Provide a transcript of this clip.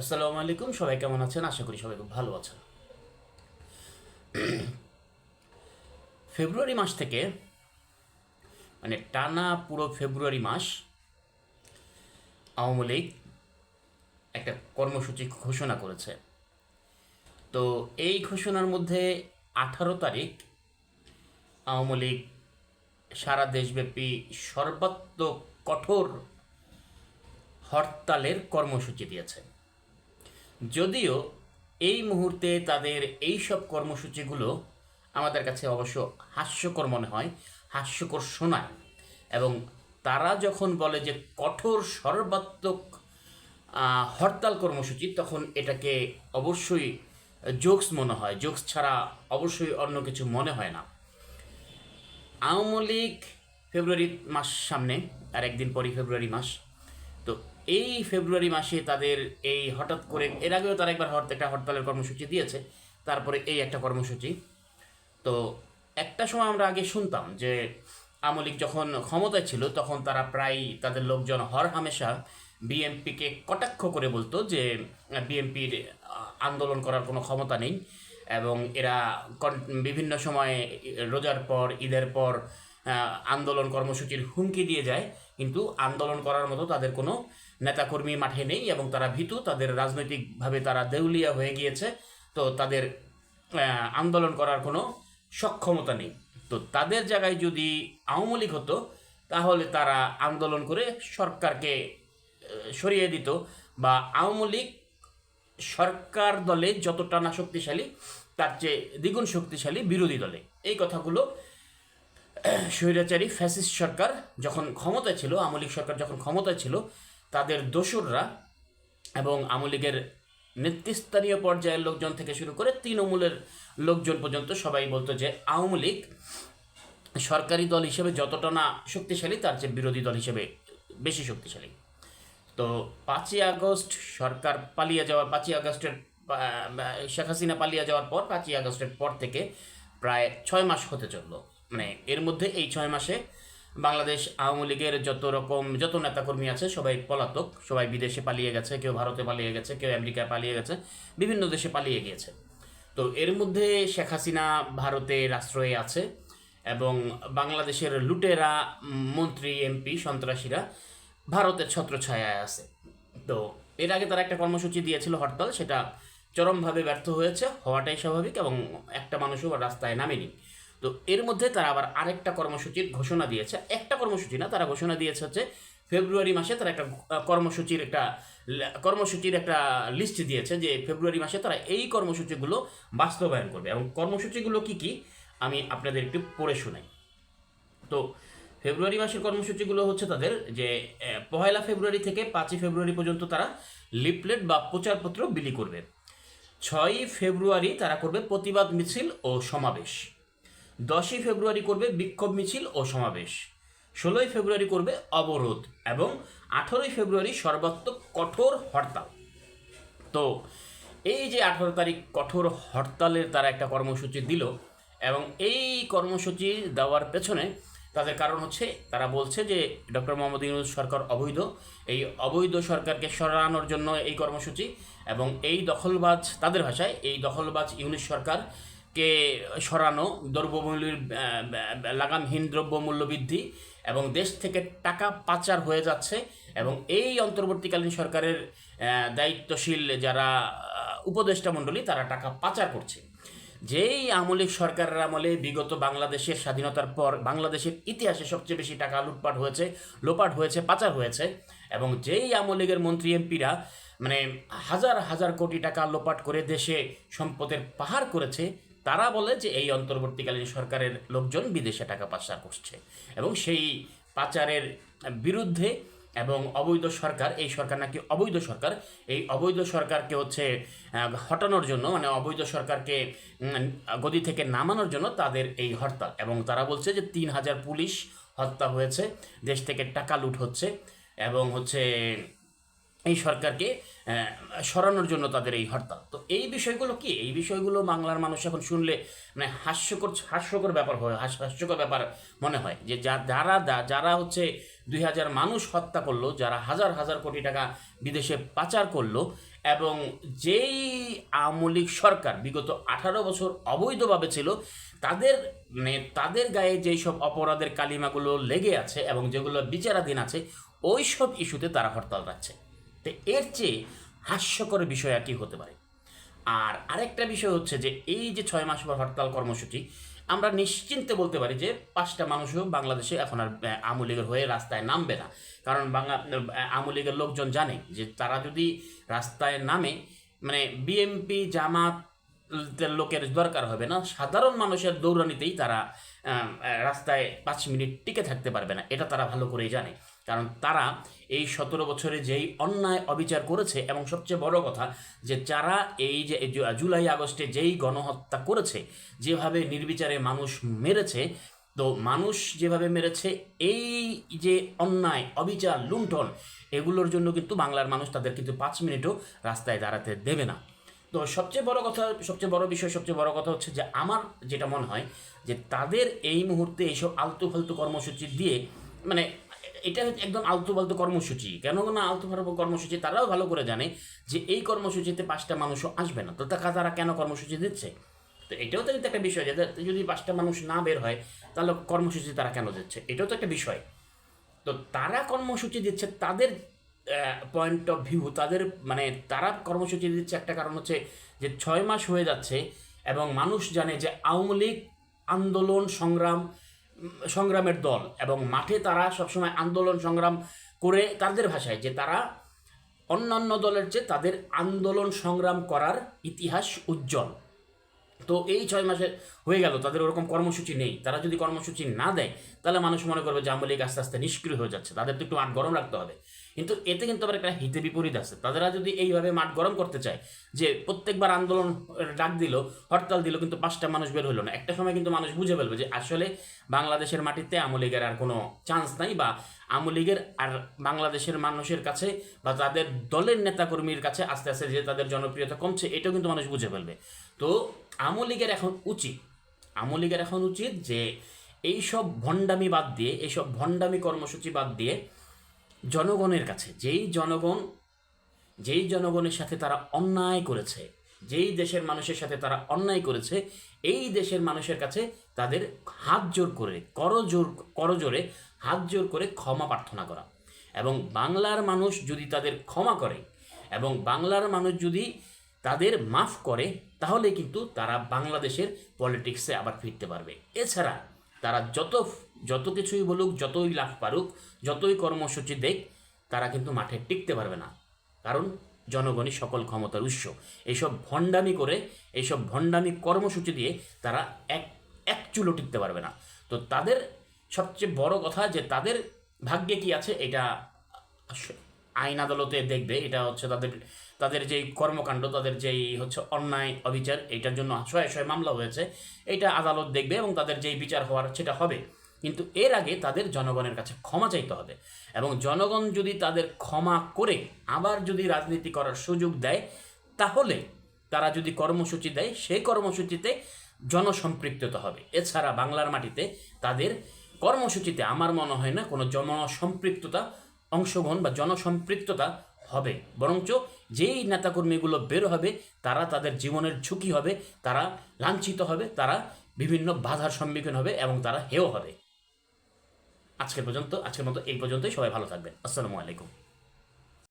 আসসালামু আলাইকুম, সবাই কেমন আছেন? আশা করি সবাই খুব ভালো আছেন। ফেব্রুয়ারি মাস থেকে মানে টানা পুরো ফেব্রুয়ারি মাস, আওয়ামী লীগ একটা কর্মসূচি ঘোষণা করেছে। তো এই ঘোষণার মধ্যে আঠারো তারিখ আওয়ামী লীগ সারা দেশব্যাপী সর্বাত্মক কঠোর হরতালের কর্মসূচি দিয়েছে। যদিও এই মুহূর্তে তাদের এই সব কর্মসূচিগুলো আমাদের কাছে অবশ্য হাস্যকর মনে হয়, হাস্যকর শোনায়। এবং তারা যখন বলে যে কঠোর, সর্বাত্মক হরতাল কর্মসূচি, তখন এটাকে অবশ্যই জোকস মনে হয়। জোকস ছাড়া অবশ্যই অন্য কিছু মনে হয় না। আওয়ামী লীগ ফেব্রুয়ারি মাস সামনে, আর একদিন পরই ফেব্রুয়ারি মাস, তো এই ফেব্রুয়ারি মাসে তাদের এই হঠাৎ করে, এর আগেও তারা একবার হরত একটা হরতালের কর্মসূচি দিয়েছে, তারপরে এই একটা কর্মসূচি। তো একটা সময় আমরা আগে শুনতাম যে আমলিক যখন ক্ষমতায় ছিল, তখন তারা প্রায় তাদের লোকজন হর হামেশা বিএনপিকে কটাক্ষ করে বলতো যে বিএনপির আন্দোলন করার কোনো ক্ষমতা নেই এবং এরা বিভিন্ন সময়ে রোজার পর, ঈদের পর আন্দোলন কর্মসূচির হুমকি দিয়ে যায়। কিন্তু আন্দোলন করার মতো তাদের কোনো নেতাকর্মী মাঠে নেই এবং তারা ভীতু, তাদের রাজনৈতিকভাবে তারা দেউলিয়া হয়ে গিয়েছে, তো তাদের আন্দোলন করার কোনো সক্ষমতা নেই। তো তাদের জায়গায় যদি আওয়ামী লীগ হতো, তাহলে তারা আন্দোলন করে সরকারকে সরিয়ে দিত বা আওয়ামী লীগ সরকার দলে যতটা না শক্তিশালী, তার চেয়ে দ্বিগুণ শক্তিশালী বিরোধী দলে। এই কথাগুলো স্বৈরাচারী ফ্যাসিস্ট সরকার যখন ক্ষমতায় ছিল, আওয়ামী লীগ সরকার যখন ক্ষমতায় ছিল তাদের দোসররা এবং আওয়ামী লীগের নেতৃস্থানীয় পর্যায়ের লোকজন থেকে শুরু করে তৃণমূলের লোকজন পর্যন্ত সবাই বলতো যে আওয়ামী লীগ সরকারি দল হিসেবে যতটা না শক্তিশালী, তার চেয়ে বিরোধী দল হিসেবে বেশি শক্তিশালী। তো পাঁচই আগস্ট সরকার পালিয়ে যাওয়া পাঁচই আগস্টের শেখ হাসিনা পালিয়ে যাওয়ার পর, পাঁচই আগস্টের পর থেকে প্রায় ছয় মাস হতে চলল। মানে এর মধ্যে এই ছয় মাসে বাংলাদেশ আওয়ামী লীগের যত রকম, যত নেতাকর্মী আছে, সবাই পলাতক, সবাই বিদেশে পালিয়ে গেছে, কেউ ভারতে পালিয়ে গেছে, কেউ আমেরিকায় পালিয়ে গেছে, বিভিন্ন দেশে পালিয়ে গিয়েছে। তো এর মধ্যে শেখ হাসিনা ভারতে আশ্রয়ে আছে এবং বাংলাদেশের লুটেরা, মন্ত্রী, এমপি, সন্ত্রাসীরা ভারতের ছত্রছায়ায় আছে। তো এর আগে তারা একটা কর্মসূচি দিয়েছিল হরতাল, সেটা চরমভাবে ব্যর্থ হয়েছে, হওয়াটাই স্বাভাবিক এবং একটা মানুষও রাস্তায় নামেনি। তো এর মধ্যে তারা আবার আরেকটা কর্মসূচির ঘোষণা দিয়েছে। একটা কর্মসূচি না, তারা ঘোষণা দিয়েছে হচ্ছে ফেব্রুয়ারি মাসে তারা একটা কর্মসূচির একটা কর্মসূচির একটা লিস্ট দিয়েছে যে ফেব্রুয়ারি মাসে তারা এই কর্মসূচিগুলো বাস্তবায়ন করবে। এবং কর্মসূচিগুলো কি কি, আমি আপনাদের একটু পড়ে শোনাই। তো ফেব্রুয়ারি মাসের কর্মসূচিগুলো হচ্ছে তাদের যে পহেলা ফেব্রুয়ারি থেকে পাঁচই ফেব্রুয়ারি পর্যন্ত তারা লিফলেট বা প্রচারপত্র বিলি করবে। ছয়ই ফেব্রুয়ারি তারা করবে প্রতিবাদ মিছিল ও সমাবেশ। দশই ফেব্রুয়ারি করবে বিক্ষোভ মিছিল ও সমাবেশ। ষোলোই ফেব্রুয়ারি করবে অবরোধ এবং আঠেরোই ফেব্রুয়ারি সর্বাত্মক কঠোর হরতাল। তো এই যে আঠারো তারিখ কঠোর হরতালের তারা একটা কর্মসূচি দিল এবং এই কর্মসূচি দেওয়ার পেছনে তাদের কারণ হচ্ছে, তারা বলছে যে ডক্টর মোহাম্মদ ইউনুস সরকার অবৈধ। এই অবৈধ সরকারকে সরানোর জন্য এই কর্মসূচি এবং এই দখলবাজ তাদের ভাষায় এই দখলবাজ ইউনুস সরকারকে সরানো দ্রব্যমূল্যের লাগামহীন দ্রব্যমূল্য বৃদ্ধি এবং দেশ থেকে টাকা পাচার হয়ে যাচ্ছে এবং এই অন্তর্বর্তীকালীন সরকারের দায়িত্বশীল যারা উপদেষ্টা মণ্ডলী তারা টাকা পাচার করছে। যেই আমলিক সরকারের আমলে বিগত বাংলাদেশের স্বাধীনতার পর বাংলাদেশের ইতিহাসে সবচেয়ে বেশি টাকা লুটপাট হয়েছে, লোপাট হয়েছে, পাচার হয়েছে এবং যেই আমলিগের মন্ত্রী এমপিরা মানে হাজার হাজার কোটি টাকা লোপাট করে দেশে সম্পদের পাহাড় করেছে তারা বলে যে এই অন্তর্বর্তীকালীন সরকারের লোকজন বিদেশে টাকা পাচার করছে এবং সেই পাচারের বিরুদ্ধে এবং অবৈধ সরকার, এই সরকার নাকি অবৈধ সরকার, এই অবৈধ সরকারকে হচ্ছে হটানোর জন্য মানে অবৈধ সরকারকে গদি থেকে নামানোর জন্য তাদের এই হরতাল। এবং তারা বলছে যে তিন হাজার পুলিশ হত্যা হয়েছে, দেশ থেকে টাকা লুট হচ্ছে এবং হচ্ছে এই সরকারকে সরানোর জন্য তাদের এই হরতাল। তো এই বিষয়গুলো কি? এই বিষয়গুলো বাংলার মানুষ এখন শুনলে মানে হাস্যকর হাস্যকর ব্যাপার হয়, হাস- হাস্যকর ব্যাপার মনে হয় যে যা- যারা যারা হচ্ছে দুই হাজার মানুষ হত্যা করল, যারা হাজার হাজার কোটি টাকা বিদেশে পাচার করল এবং যেই আওয়ামী সরকার বিগত আঠারো বছর অবৈধভাবে ছিল, তাদের মানে তাদের গায়ে যেই সব অপরাধের কালিমাগুলো লেগে আছে এবং যেগুলো বিচারাধীন আছে, ওই সব ইস্যুতে তারা হরতাল রাখছে। তো এর চেয়ে হাস্যকর বিষয় আর কি হতে পারে। আর আরেকটা বিষয় হচ্ছে যে, এই যে ছয় মাস পর হরতাল কর্মসূচি, আমরা নিশ্চিন্তে বলতে পারি যে, পাঁচটা মানুষও বাংলাদেশে এখন আর আওয়ামী লীগের হয়ে রাস্তায় নামবে না। কারণ বাংলা আওয়ামী লীগের লোকজন জানে যে, তারা যদি রাস্তায় নামে মানে বিএমপি, জামাত লোকের দরকার হবে না। সাধারণ মানুষের দৌড়ানিতেই তারা রাস্তায় পাঁচ মিনিট টিকে থাকতে পারবে না। এটা তারা ভালো করেই জানে। কারণ তারা এই সতেরো বছরে যেই অন্যায় অবিচার করেছে এবং সবচেয়ে বড় কথা যে যারা এই যে জুলাই আগস্টে যেই গণহত্যা করেছে, যেভাবে নির্বিচারে মানুষ মেরেছে, তো মানুষ যেভাবে মেরেছে, এই যে অন্যায়, অবিচার, লুণ্ঠন, এগুলোর জন্য কিন্তু বাংলার মানুষ তাদের কিন্তু পাঁচ মিনিটও রাস্তায় দাঁড়াতে দেবে না। তো সবচেয়ে বড় কথা, সবচেয়ে বড় বিষয়, সবচেয়ে বড় কথা হচ্ছে যে আমার যেটা মনে হয় যে তাদের এই মুহূর্তে এইসব আলতু ফালতু কর্মসূচি দিয়ে মানে এটা হচ্ছে একদম আলতু ফালতু কর্মসূচি। কেন না আলতু ফালতু কর্মসূচি? তারাও ভালো করে জানে যে এই কর্মসূচিতে পাঁচটা মানুষও আসবে না। তো তারা কেন কর্মসূচি দিচ্ছে? তো এটাও তো একটা বিষয় যে যদি পাঁচটা মানুষ না বের হয়, তাহলে কর্মসূচি তারা কেন দিচ্ছে? এটাও তো একটা বিষয়। তো তারা কর্মসূচি দিচ্ছে, তাদের পয়েন্ট অফ ভিউ তাদের মানে তারা কর্মসূচি দিচ্ছে একটা কারণ হচ্ছে যে ছয় মাস হয়ে যাচ্ছে এবং মানুষ জানে যে আওয়ামী লীগ আন্দোলন, সংগ্রাম সংগ্রামের দল এবং মাঠে তারা সবসময় আন্দোলন সংগ্রাম করে তাদের ভাষায় যে তারা অন্যান্য দলের চেয়ে তাদের আন্দোলন সংগ্রাম করার ইতিহাস উজ্জ্বল। তো এই ছয় মাসে হয়ে গেল, তাদের ওরকম কর্মসূচি নেই। তারা যদি কর্মসূচি না দেয়, তাহলে মানুষ মনে করবে যে আমলিক আস্তে আস্তে নিষ্ক্রিয় হয়ে যাচ্ছে। তাদের তো একটু আট গরম রাখতে হবে। কিন্তু এতে কিন্তু আবার একটা হিতে বিপরীত আছে। তাদেরা যদি এইভাবে মাঠ গরম করতে চায়, যে প্রত্যেকবার আন্দোলন ডাক দিল, হরতাল দিল, কিন্তু পাঁচটা মানুষ বের হলো না। একটা সময় কিন্তু মানুষ বুঝে ফেলবে যে আসলে বাংলাদেশের মাটিতে আওয়ামী লীগের আর কোনো চান্স নাই বা আওয়ামী লীগের আর বাংলাদেশের মানুষের কাছে বা তাদের দলের নেতাকর্মীর কাছে আস্তে আস্তে যে তাদের জনপ্রিয়তা কমছে, এটাও কিন্তু মানুষ বুঝে ফেলবে। তো আওয়ামী লীগের এখন উচিত, আওয়ামী লীগের এখন উচিত যে এইসব ভণ্ডামি বাদ দিয়ে, এইসব ভণ্ডামি কর্মসূচি বাদ দিয়ে জনগণের কাছে, যেই জনগণ, যেই জনগণের সাথে তারা অন্যায় করেছে, যেই দেশের মানুষের সাথে তারা অন্যায় করেছে, এই দেশের মানুষের কাছে তাদের হাত জোর করে, করজোর, করজোরে হাত জোর করে ক্ষমা প্রার্থনা করা। এবং বাংলার মানুষ যদি তাদের ক্ষমা করে এবং বাংলার মানুষ যদি তাদের মাফ করে, তাহলে কিন্তু তারা বাংলাদেশের পলিটিক্সে আবার ফিরতে পারবে। এছাড়া তারা যত যত কিছুই বলুক, যতই লাভ পারুক, যতই কর্মসূচি দেখ, তারা কিন্তু মাঠে টিকতে পারবে না। কারণ জনগণই সকল ক্ষমতার উৎস। এইসব ভণ্ডামি করে, এইসব ভণ্ডামি কর্মসূচি দিয়ে তারা এক এক চুলো টিকতে পারবে না। তো তাদের সবচেয়ে বড় কথা যে তাদের ভাগ্যে কি আছে, এটা আইন আদালতে দেখবে, এটা হচ্ছে তাদের তাদের যেই কর্মকাণ্ড, তাদের যেই হচ্ছে অন্যায় অবিচার, এইটার জন্য শয়ে শয়ে মামলা হয়েছে এটা আদালত দেখবে এবং তাদের যেই বিচার হওয়ার সেটা হবে। কিন্তু এর আগে তাদের জনগণের কাছে ক্ষমা চাইতে হবে এবং জনগণ যদি তাদের ক্ষমা করে আবার যদি রাজনীতি করার সুযোগ দেয়, তাহলে তারা যদি কর্মসূচি দেয়, সেই কর্মসূচিতে জনসম্পৃক্ততা হবে। এছাড়া বাংলার মাটিতে তাদের কর্মসূচিতে আমার মনে হয় না কোনো জনসম্পৃক্ততা অংশগ্রহণ বা জনসম্পৃক্ততা হবে। বরঞ্চ যেই নেতাকর্মীগুলো বের হবে, তারা তাদের জীবনের ঝুঁকি হবে, তারা লাঞ্ছিত হবে, তারা বিভিন্ন বাধার সম্মুখীন হবে এবং তারা হেও হবে। আজকের পর্যন্ত, আজকের মতো এই পর্যন্তই। সবাই ভালো থাকবেন। আসসালামু আলাইকুম।